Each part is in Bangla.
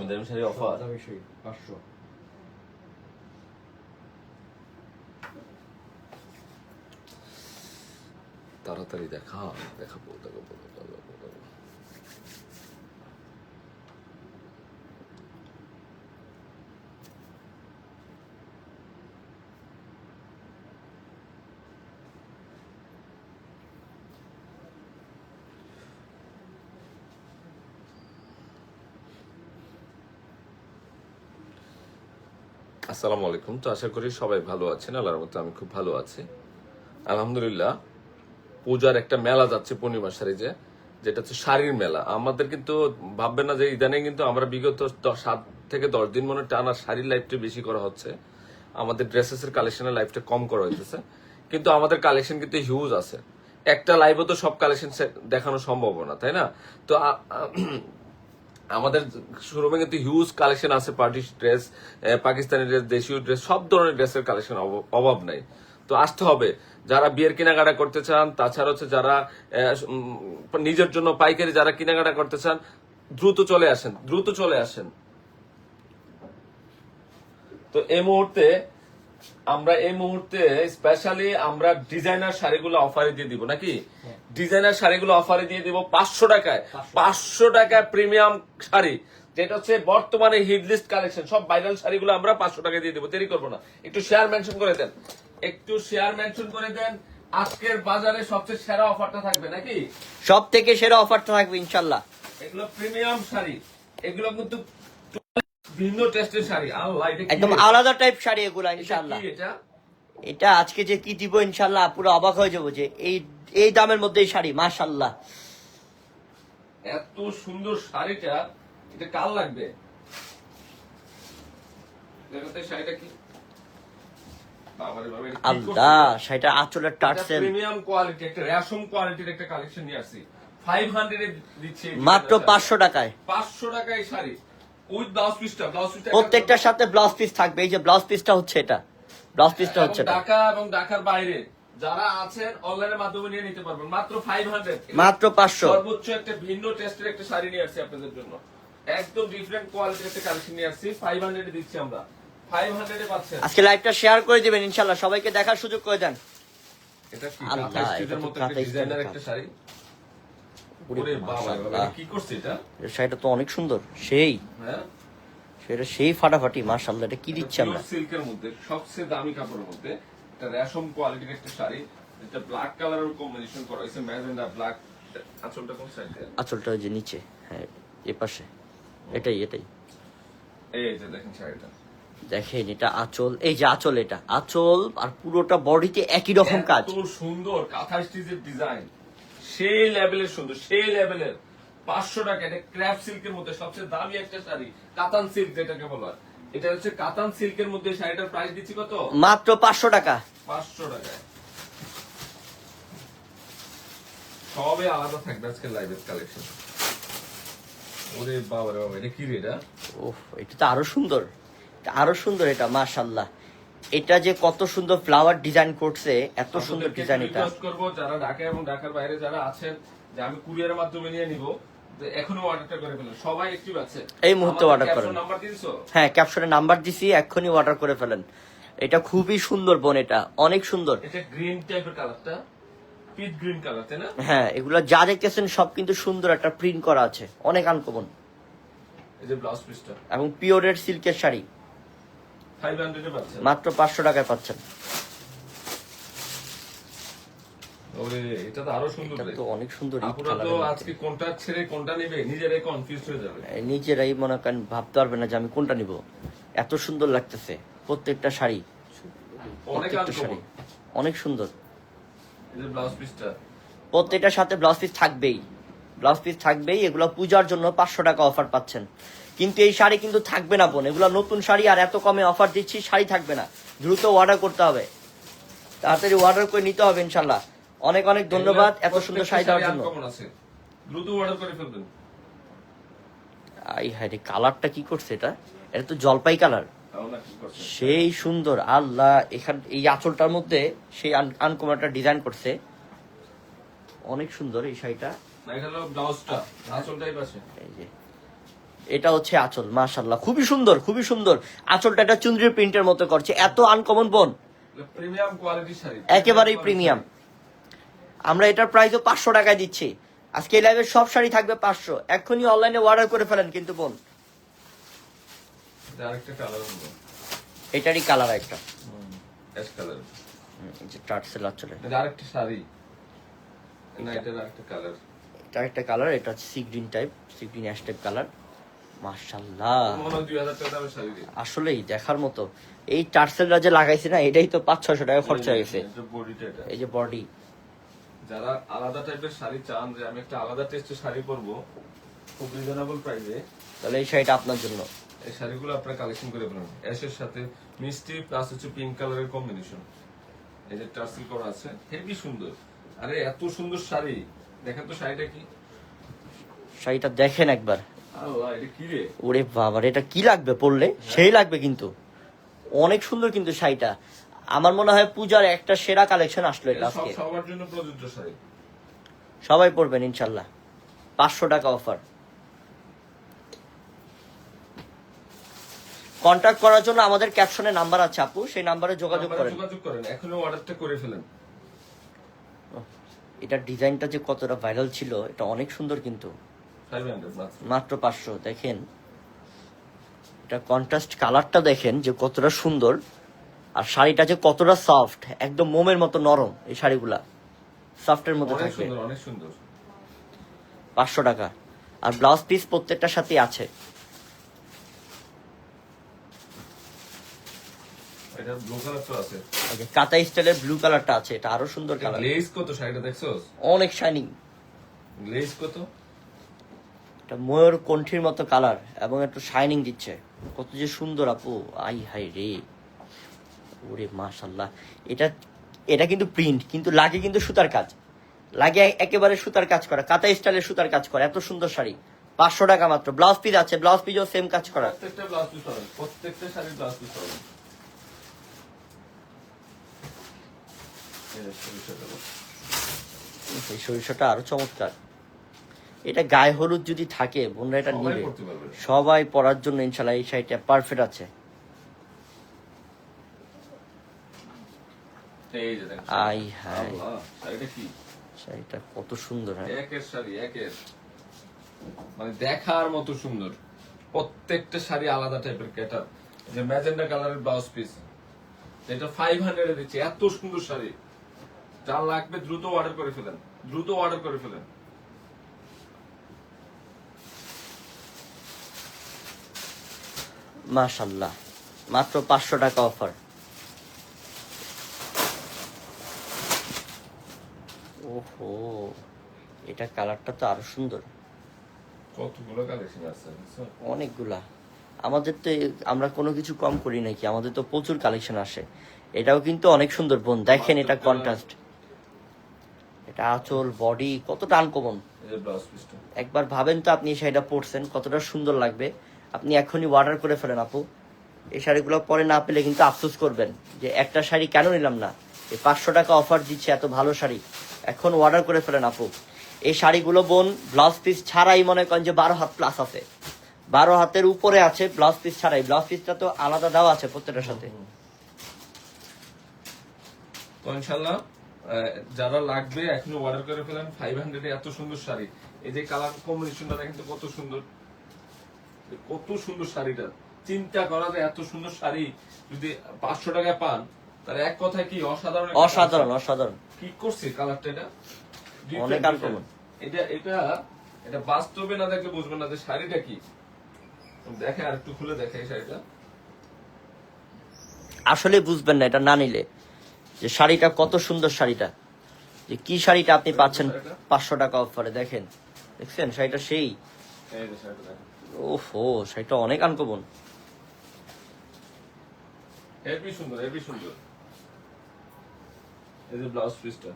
দামি দামি শাড়ি অফার দামি শাড়ি পাঁচশো তাড়াতাড়ি দেখা দেখাবো দেখাবো দেখাবো দেখাবো আসসালামু আলাইকুম। তো আশা করি সবাই ভালো আছেন, আল্লাহর মতো আমি খুব ভালো আছি। আলহামদুলিল্লাহ, পূজার একটা মেলা যাচ্ছে পূর্ণিমা শাড়ি যে, যেটা হচ্ছে শাড়ির মেলা। আমাদের কিন্তু ভাববেন না যে ইদানিং কিন্তু আমরা বিগত সাত থেকে দশ দিন মনে টানা শাড়ির লাইফটা বেশি করা হচ্ছে। আমাদের ড্রেসেস এর কালেকশনের লাইফটা কম করা হইতেছে। কিন্তু আমাদের কালেকশন কিন্তু হিউজ আছে। একটা লাইভে তো সব কালেকশন দেখানো সম্ভব না, তাই না? তো আমাদের শোরুমে কিন্তু হিউজ কালেকশন আছে পার্টি ড্রেস পাকিস্তানি ড্রেস দেশীয় ড্রেস সব ধরনের ড্রেসের কালেকশন অভাব নাই। তো আসতে হবে। যারা বিয়ের কেনাকাটা করতে চান, তাছাড়া হচ্ছে যারা নিজের জন্য পাইকারি যারা কেনাকাটা করতে চান, দ্রুত চলে আসেন, দ্রুত চলে আসেন। তো এই মুহূর্তে আমরা এই মুহূর্তে স্পেশালি আমরা ডিজাইনার শাড়িগুলো অফারে দিয়ে দিব নাকি? ডিজাইনার শাড়িগুলো অফারে দিয়ে দিব পাঁচশো টাকায়। পাঁচশো। টাকায় প্রিমিয়াম শাড়ি যেটা হচ্ছে বর্তমানে হিট লিস্ট কালেকশন সব ভাইরাল শাড়িগুলো আমরা পাঁচশো টাকায় দিয়ে দিব দেরি করব না। একটু শেয়ার মেনশন করে দেন। একটু শেয়ার মেনশন করে দেন আজকের বাজারে সবচেয়ে সেরা অফারটা থাকবে নাকি? সব থেকে সেরা অফারটা থাকবে ইনশাল্লাহ। এগুলো প্রিমিয়াম শাড়ি এগুলো কিন্তু ভিন্ন টেস্টের শাড়ি। আল্লাহ একদম আলাদা টাইপ শাড়ি এগুলা এটা ইনশাল্লাহ এটা? এটা আজকে যে কি দিব পুরো অবাক হয়ে যাব যে এই এই দামের মধ্যে এই শাড়ি এত সুন্দর শাড়িটা এটা কার লাগবে? দেখাতে শাড়িটা কি? বাবারে বাবা, এটা কি আল্লাহ করছে? আঁচলের টার্সেল প্রিমিয়াম কোয়ালিটি একটা রেশম কোয়ালিটির একটা কালেকশন নিয়ে আসছি। দিচ্ছে। মাত্র ডিজাইনটা। পাঁচশো টাকায়। পাঁচশো টাকায় শাড়ি। উইথ ব্লাউজ পিসটা ব্লাউজ পিসটা প্রত্যেকটার সাথে ব্লাউজ পিস থাকবে। এই যে ব্লাউজ পিসটা হচ্ছে এটা। ব্লাউজ পিসটা হচ্ছে এটা। ঢাকা এবং ঢাকার বাইরে যারা আছেন অনলাইনের মাধ্যমে নিয়ে নিতে পারবেন। মাত্র ফাইভ হান্ড্রেড মাত্র পাঁচশো। সর্বোচ্চ একটা ভিন্ন টেস্টের একটা শাড়ি নিয়ে আসছি আপনাদের জন্য। একদম ডিফারেন্ট কোয়ালিটির একটা কালেকশন নিয়ে আসছি। দিচ্ছি আমরা। ফাইভ হান্ড্রেডে পাচ্ছেন। আজকে লাইভটা শেয়ার করে দিবেন ইনশাল্লাহ। সবাইকে দেখার সুযোগ করে দেন। এটা কি? কাঁথা স্টিচের মতো একটা ডিজাইনার একটা শাড়ি। শাড়িটা তো অনেক সুন্দর। সেই। হ্যাঁ? সেটা সেই ফাটাফাটি এটা কি দিচ্ছি আমরা? সিল্কের মধ্যে সবচেয়ে দামি কাপড়ের মধ্যে। একটা রেশম কোয়ালিটির একটা শাড়ি। এটা ব্ল্যাক কালারের কম্বিনেশন করা হয়েছে ম্যাজেন্ডা ব্ল্যাক আঁচলটা কোন সাইডে আঁচলটা ওই যে নিচে হ্যাঁ এ পাশে। এটাই এটাই। এই যে দেখেন শাড়িটা। দেখেন এটা আঁচল এই যে আঁচল এটা। আঁচল আর পুরোটা বডিতে একই রকম কাজ। সুন্দর কাঁথা স্টিচের ডিজাইন সেই লেভেলের সুন্দর সেই লেভেলের পাঁচশো টাকা এটা ক্র্যাপ সিল্কের মধ্যে সবচেয়ে দামি একটা শাড়ি কাতান সিল্ক যেটাকে বলা। হয়। এটা হচ্ছে কাতান সিল্কের মধ্যে শাড়িটার প্রাইস দিচ্ছি কত? মাত্র পাঁচশো টাকা। পাঁচশো টাকা। সবে আলাদা থাকবে আজকে লাইভের কালেকশন ওরে বাবা রে বাবা এটা কি রে এটা? ওহ এটা তো আরও সুন্দর। আরও সুন্দর এটা মাশাল্লাহ এটা যে কত সুন্দর ফ্লাওয়ার ডিজাইন করছে এত সুন্দর ডিজাইন এটা। করব যারা ঢাকা এবং ঢাকার বাইরে যারা আছেন যে আমি কুরিয়ারের মাধ্যমে নিয়ে নিব তো এখনও অর্ডারটা করে ফেলেন। সবাই আছে। এই মুহূর্তে order করেন। নাম্বার হ্যাঁ ক্যাপশনে নাম্বার দিছি এক্ষুনি অর্ডার করে ফেলেন। এটা খুবই সুন্দর বোন এটা অনেক সুন্দর। এটা গ্রিন টাইপের কালারটা পিট গ্রিন কালার তাই না? হ্যাঁ এগুলো যা দেখতেছেন সব কিন্তু সুন্দর একটা প্রিন্ট করা আছে অনেক আনকমন এই যে ব্লাউজ পিসটা এবং পিওরের সিল্কের শাড়ি। মাত্র পাঁচশো টাকায় পাচ্ছেন। এটা তো আরও সুন্দর তো অনেক সুন্দর তো আজকে কোনটা ছেড়ে কোনটা নেবে নিজেরাই কনফিউজ হয়ে যাবে। নিজেরাই মনে করেন ভাবতে পারবে না যে আমি কোনটা নিব। এত সুন্দর লাগতেছে প্রত্যেকটা শাড়ি। অনেক প্রত্যেকটা শাড়ি। অনেক সুন্দর। প্রত্যেকটার সাথে ব্লাউজ পিস থাকবেই। ব্লাউজ পিস থাকবেই এগুলো পূজার জন্য পাঁচশো টাকা অফার পাচ্ছেন। কিন্তু এই শাড়ি কিন্তু থাকবে না বোন। এগুলো নতুন শাড়ি আর এত কমে অফার দিচ্ছি শাড়ি থাকবে না। দ্রুত অর্ডার করতে হবে। তাড়াতাড়ি অর্ডার করে নিতে হবে ইনশাল্লাহ। অনেক অনেক ধন্যবাদ এত সুন্দর শাড়ি দেওয়ার জন্য। দ্রুত অর্ডার করে ফেলবেন। আই হায় রে কালারটা কি করছে এটা? এটা তো জলপাই কালার। সেই সুন্দর আল্লাহ এখান এই আঁচলটার মধ্যে সেই আনকমন একটা ডিজাইন করছে। অনেক সুন্দর এই শাড়িটা। ব্লাউজটা আঁচলটাই পাশে এই যে। এটা হচ্ছে আঁচল মাশাল্লাহ খুবই সুন্দর খুবই সুন্দর। আঁচলটা একটা চুন্দ্রির প্রিন্টের মতো করছে এত আনকমন বোন প্রিমিয়াম কোয়ালিটির শাড়ি একেবারেই প্রিমিয়াম আমরা এটার প্রাইসও পাঁচশো টাকায় দিচ্ছি। আজকে এই লাইভের সব শাড়ি থাকবে পাঁচশো। এক্ষুনি অনলাইনে অর্ডার করে ফেলেন কিন্তু বোন এটা এটারই কালার একটা। এটা এটা একটা কালার এটা হচ্ছে sea green type sea green ash type colour sari আসলেই দেখার মতো। এই টার্সেলরা যে লাগাইছে না এটাই তো পাঁচ ছয়শো টাকা খরচা এটা বডিটা এই যে বডি যারা আলাদা টাইপের শাড়ি চান যে আমি একটা আলাদা টেস্টের শাড়ি পরবো খুব রিজনেবল প্রাইসে তাহলে এই শাড়িটা আপনার জন্য। এই শাড়িগুলো আপনারা কালেকশন করে ফেলুন। অ্যাশের সাথে মিষ্টি প্লাস হচ্ছে পিঙ্ক কালারের কম্বিনেশন এই যে টার্সেল করা আছে হেভি সুন্দর। আরে এত সুন্দর শাড়ি। দেখেন তো শাড়িটা কি। শাড়িটা দেখেন একবার। ওরে বাবার এটা কি লাগবে পরলে সেই লাগবে কিন্তু। অনেক সুন্দর কিন্তু শাড়িটা। আমার মনে হয় পূজার একটা সেরা কালেকশন আসলো এটা এটা আজকে। সবার জন্য প্রযোজ্য শাড়ি। সবাই পরবেন ইনশাল্লাহ। পাঁচশো টাকা অফার কন্ট্যাক্ট করার জন্য আমাদের ক্যাপশনে নাম্বার আছে আপু। সেই নাম্বারে যোগাযোগ করেন। যোগাযোগ করেন। এখনও অর্ডারটা করে ফেলেন। এটার ডিজাইনটা যে কতটা ভাইরাল ছিল এটা অনেক সুন্দর কিন্তু। মাত্র পাঁচশো দেখেন। এটা কন্ট্রাস্ট কালারটা দেখেন যে কতটা সুন্দর। আর শাড়িটা যে কতটা সফট একদম মোমের মতো নরম এই শাড়িগুলা। সফটের অনেক থাকবে। সুন্দর পাঁচশো টাকা। আর ব্লাউজ পিস প্রত্যেকটার সাথেই আছে। কাতা স্টাইলের ব্লু কালারটা আছে। এটা আরও সুন্দর কালার গ্লেজ কত শাড়িটা দেখছোস? অনেক শাইনিং গ্লেজ কত? এটা ময়ূর কণ্ঠির মতো কালার এবং একটু শাইনিং দিচ্ছে। কত যে সুন্দর আপু। আই হাই রে। ওরে মাশাল্লাহ এটা এটা কিন্তু প্রিন্ট কিন্তু লাগে কিন্তু সুতার কাজ। লাগে একেবারে সুতার কাজ করা কাতা স্টাইলের সুতার কাজ করা এত সুন্দর শাড়ি। পাঁচশো টাকা মাত্র। ব্লাউজ পিস আছে ব্লাউজ পিসও সেম কাজ করা। প্রত্যেকটা ব্লাউজ পিস প্রত্যেকটা শাড়ির ব্লাউজ পিস। এই সরিষাটা আরও চমৎকার। এটা গায়ে হলুদ যদি থাকে বোনরা এটা সবাই নিবে। সবাই পরার জন্য ইনশাল্লাহ এই শাড়িটা পারফেক্ট আছে। যে আই হাই শাড়িটা কত সুন্দর হ্যাঁ। একের শাড়ি একের। মানে দেখার মতো সুন্দর। প্রত্যেকটা শাড়ি আলাদা টাইপের ক্যাটার যে ম্যাজেন্ডা কালারের ব্লাউজ পিস এটা ফাইভ হান্ড্রেডে দিচ্ছে এত সুন্দর শাড়ি। যার লাগবে দ্রুত অর্ডার করে ফেলেন। দ্রুত অর্ডার করে ফেলেন। মাশাল্লাহ মাত্র পাঁচশো টাকা অফার। ওহো এটা কালারটা তো আরও সুন্দর। কতগুলো কালেকশন আছে অনেকগুলা। আমাদের তো আমরা কোনো কিছু কম করি নাকি? আমাদের তো প্রচুর কালেকশন আসে। এটাও কিন্তু অনেক সুন্দর বোন। দেখেন এটা কন্ট্রাস্ট এটা আঁচল বডি কতটা আনকমন একবার ভাবেন তো আপনি শাড়িটা পরছেন কতটা সুন্দর লাগবে। আপনি এখনই অর্ডার করে ফেলেন আপু। এই শাড়িগুলো পরে না পেলে কিন্তু আফসোস করবেন যে একটা শাড়ি কেন নিলাম না? এই পাঁচশো টাকা অফার দিচ্ছে এত ভালো শাড়ি। এখন অর্ডার করে ফেলেন আপু। এই শাড়িগুলো বোন ব্লাউজ পিস ছাড়াই মনে করেন যে বারো হাত প্লাস আছে। বারো হাতের উপরে আছে ব্লাউজ পিস ছাড়াই। ব্লাউজ পিসটা তো আলাদা দেওয়া আছে প্রত্যেকটার সাথে। যারা লাগবে এখনও অর্ডার করে ফেলেন ফাইভ হান্ড্রেড এত সুন্দর শাড়ি। এই যে কালার কম্বিনেশনটা দেখেন তো কত সুন্দর। কত সুন্দর শাড়িটা। চিন্তা করা যায় এত সুন্দর শাড়ি যদি পাঁচশো টাকায় পান তাহলে এক কথায় কি অসাধারণ অসাধারণ অসাধারণ। কি করছে কালারটা এটা অনেক এটা এটা এটা বাস্তবে না দেখলে বুঝবেন না যে শাড়িটা কি। দেখে আর একটু খুলে দেখে শাড়িটা। আসলে বুঝবেন না এটা না নিলে। যে শাড়িটা কত সুন্দর শাড়িটা। যে কি শাড়িটা আপনি পাচ্ছেন? পাঁচশো টাকা অফারে দেখেন। দেখছেন? শাড়িটা সেই। ওহো সেটা অনেক আনকমন। হেভি সুন্দর হেভি সুন্দর। এই যে ব্লাউজ পিসটা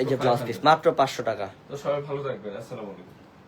এই যে ব্লাউজ পিস মাত্র পাঁচশো টাকা। তো সবাই ভালো থাকবেন আসসালামু আলাইকুম।